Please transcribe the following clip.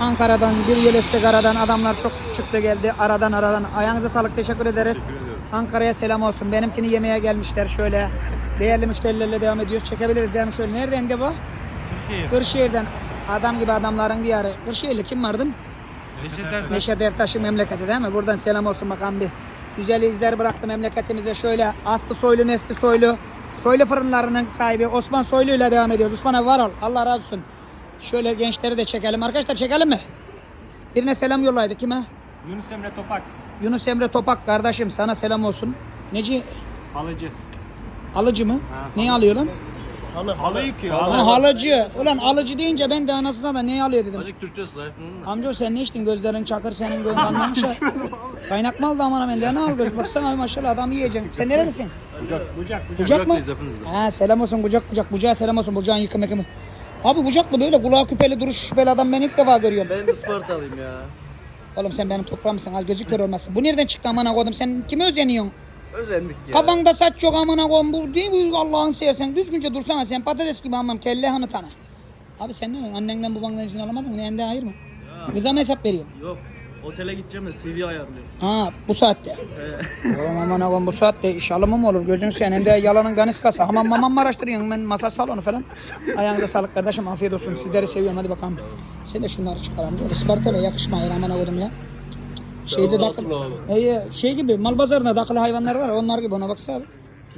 Ankara'dan, bir Yelestik aradan adamlar çok çıktı geldi. Aradan aradan. Ayağınıza sağlık. Teşekkür ederiz. Ankara'ya selam olsun. Benimkini yemeye gelmişler şöyle. Değerli müşterilerle devam ediyoruz. Çekebiliriz devam şöyle. Nereden de bu? Kırşehir. Kırşehir'den. Adam gibi adamların diyarı. Kırşehirli kim vardı? Reşet Ertaş. Neşet Ertaş'ın memleketi değil mi? Buradan selam olsun bakalım bir. Güzel izler bıraktı memleketimize. Şöyle Aslı Soylu, Nesli Soylu. Soylu fırınlarının sahibi Osman Soylu ile devam ediyoruz. Osman abi var ol. Allah razı olsun. Şöyle gençleri de çekelim. Arkadaşlar çekelim mi? Birine selam yollaydı. Kime? Yunus Emre Topak. Yunus Emre Topak kardeşim sana selam olsun. Neci? Halıcı. Alıcı mı? Neyi alıyor lan? Halı. Halı yıkıyor. Ha, halıcı. Ulan alıcı deyince ben de anasına da neyi alıyor dedim. Azıcık Türkçe sahip. Amca sen ne içtin gözlerin çakır senin gözün anlamış. Kaynak mı aldı aman aman ya ne al göz baksana abi maşallah adam yiyeceksin. Sen nerelisin? Bucak. Bucak. Bucak. Bucak mı? De. Ha selam olsun bucak bucak bucağa selam olsun bucağın yıkım yıkımı. Abi bucaklı böyle kulağı küpeli duruş şüpheli adam ben ilk defa görüyorum. Ben de Ispartalıyım ya. Oğlum sen benim toprağımsın az gözü kör olmasın. Bu nereden çıktı amına koydum sen kime özeniyorsun? Özendik ya. Kafanda saç yok amına koyayım bu değil mi Allah'ın seversen düzgünce dursana sen patates gibi amam kelle hanı tane. Abi sen ne mi annenden babandan izin alamadın mı? Ende hayır mı? Kıza mı hesap veriyorsun? Yok. Otele gideceğim de CV ayarlıyorum. Ha bu saatte. Oğlum aman aman bu saatte iş alımı mı olur? Gözün senin de yalanın ganiskası. Hamam mamam mı araştırıyorsun? Ben masaj salonu falan. Ayağınıza sağlık kardeşim. Afiyet olsun. Sizleri seviyorum. Hadi bakalım. Sen de şunları çıkar amca. Isparta'yla yakışmayır aman oğlum ya. Şeyde dakıl? Ee, şey gibi mal pazarında dakılı hayvanlar var. Onlar gibi ona baksana. abi.